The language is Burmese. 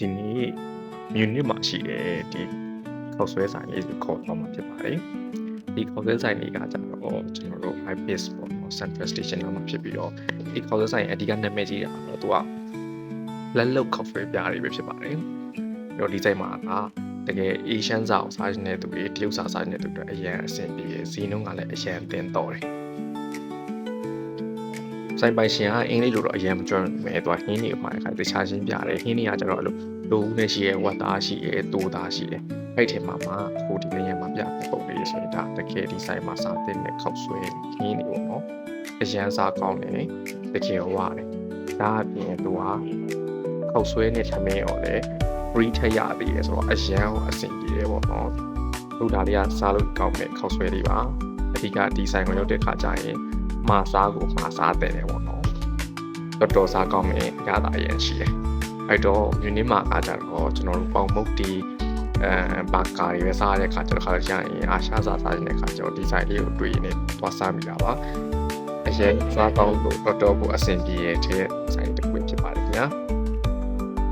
ဒီနေ့မြူနစ်မှာရှိတဲ့ဒီခောက်ဆွဲဆိုင်လေးကိုခေါ်တော့မှာဖြစ်ပါတယ်ဒီခောက်ဆွဲဆိုင်လေးကကြတော့ကျွန်တော်တို့ iPace ပေါ့နော် Central Station မှာဖြစ်ပြီးတော့ဒီခောက်ဆွဲဆိုင်ရဲ့အဓိကနာမည်ကြီးတာတော့သူကလက်လုတ်ခောက်ဆွဲပြားတွေပဲဖြစ်ပါတယ်ပြီးတော့ဒီဆိုင်မှာကတကယ် Asian စာကိုစားနေတဲ့သူတွေတရုတ်စာစားနေတဲ့သူတွေအရင်အဆင်ပြေရဈေးနှုန်းကလည်းအရင်တင်တော့တယ် ဆိုင်ပိုင်ရှင်ကအင်္ဂလိပ်လိုတော့အရင်မကျွမ်းမဲ့သူကဟင်းနေမှာခါတခြားရှင်းပြတယ်ဟင်းနေကကျတော့အဲ့လိုလိုဦးနဲ့ရှိရဲဝတ်သားရှိရဲတိုးသားရှိရဲအဲ့ထဲမှာမှဟိုဒီနေရာမှာပြတဲ့ပုံလေးဆိုရင်ဒါတကယ်ဒီဆိုင်မှာစားတဲ့နဲ့ခောက်ဆွဲခင်းနေပေါ့နော်အရန်စားကောင်းတယ်တကယ်ဝရတယ်ဒါအပြင်သူကခောက်ဆွဲနဲ့ထမင်းရောလေ free ထက်ရသေးတယ်ဆိုတော့အရန်ကိုအဆင်ပြေတယ်ပေါ့နော်လူဒါလေးကစားလို့ကောင်းတဲ့ခောက်ဆွဲလေးပါအဓိကဒီဆိုင်ကိုရောက်တဲ့ခါကျရင် မာစားကိုမာစားတဲ့တယ်ပေါ့နော်တော်တော်စားကောင်းမယ်အရသာအရင်ရှိတယ်အဲ့တော့မြူနစ်မှာအားကြတော့ကျွန်တော်တို့ပေါင်မုတ်တီအဲဘာကာတွေပဲစားရတဲ့ခါကျတော့ခါကျရင်အာရှာစားစားနေတဲ့ခါကျတော့ဒီဆိုင်လေးကိုတွေ့နေသွားစားမိတာပါအရင်စားကောင်းလို့တော်တော်ကိုအဆင်ပြေရဲ့တဲ့ဆိုင်တစ်ခုဖြစ်ပါတယ်ခင်ဗျာ